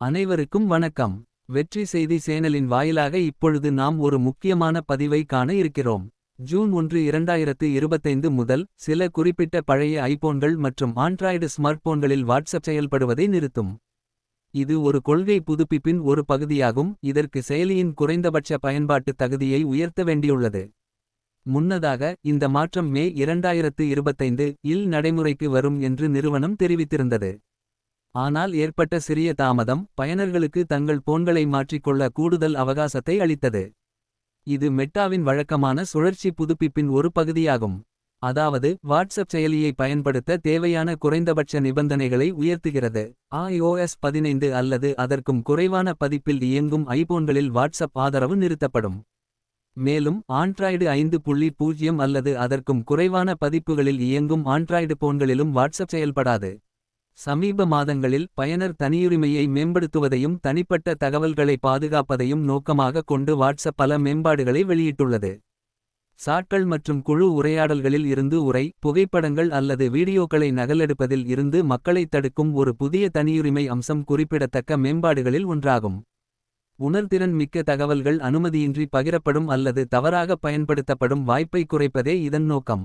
அனைவருக்கும் வணக்கம். வெற்றி செய்தி சேனலின் வாயிலாக இப்பொழுது நாம் ஒரு முக்கியமான பதிவை காண இருக்கிறோம். ஜூன் ஒன்று இரண்டாயிரத்து இருபத்தைந்து முதல் சில குறிப்பிட்ட பழைய ஐபோன்கள் மற்றும் ஆண்ட்ராய்டு ஸ்மார்ட்போன்களில் வாட்ஸ்அப் செயல்படுவதை நிறுத்தும். இது ஒரு கொள்கை புதுப்பிப்பின் ஒரு பகுதியாகும். இதற்கு செயலியின் குறைந்தபட்ச பயன்பாட்டு தகுதியை உயர்த்த வேண்டியுள்ளது. முன்னதாக இந்த மாற்றம் மே இரண்டாயிரத்து இருபத்தைந்து இல் நடைமுறைக்கு வரும் என்று நிறுவனம் தெரிவித்திருந்தது. ஆனால் ஏற்பட்ட சிறிய தாமதம் பயனர்களுக்கு தங்கள் போன்களை மாற்றிக்கொள்ள கூடுதல் அவகாசத்தை அளித்தது. இது மெட்டாவின் வழக்கமான சுழற்சி புதுப்பிப்பின் ஒரு பகுதியாகும். அதாவது வாட்ஸ்அப் செயலியை பயன்படுத்த தேவையான குறைந்தபட்ச நிபந்தனைகளை உயர்த்துகிறது. ஐஓஎஸ் பதினைந்து அல்லது அதற்கும் குறைவான பதிப்பில் இயங்கும் ஐபோன்களில் வாட்ஸ்அப் ஆதரவு நிறுத்தப்படும். மேலும் ஆண்ட்ராய்டு ஐந்து புள்ளி பூஜ்ஜியம் அல்லது அதற்கும் குறைவான பதிப்புகளில் இயங்கும் ஆண்ட்ராய்டு போன்களிலும் வாட்ஸ்அப் செயல்படாது. சமீப மாதங்களில் பயனர் தனியுரிமையை மேம்படுத்துவதையும் தனிப்பட்ட தகவல்களை பாதுகாப்பதையும் நோக்கமாக கொண்டு வாட்ஸ்அப் பல மேம்பாடுகளை வெளியிட்டுள்ளது. சாட்கள் மற்றும் குழு உரையாடல்களில் இருந்து உரை புகைப்படங்கள் அல்லது வீடியோக்களை நகலெடுப்பதில் இருந்து மக்களைத் தடுக்கும் ஒரு புதிய தனியுரிமை அம்சம் குறிப்பிடத்தக்க மேம்பாடுகளில் ஒன்றாகும். உணர்திறன் மிக்க தகவல்கள் அனுமதியின்றி பகிரப்படும் அல்லது தவறாக பயன்படுத்தப்படும் வாய்ப்பை குறைப்பதே இதன் நோக்கம்.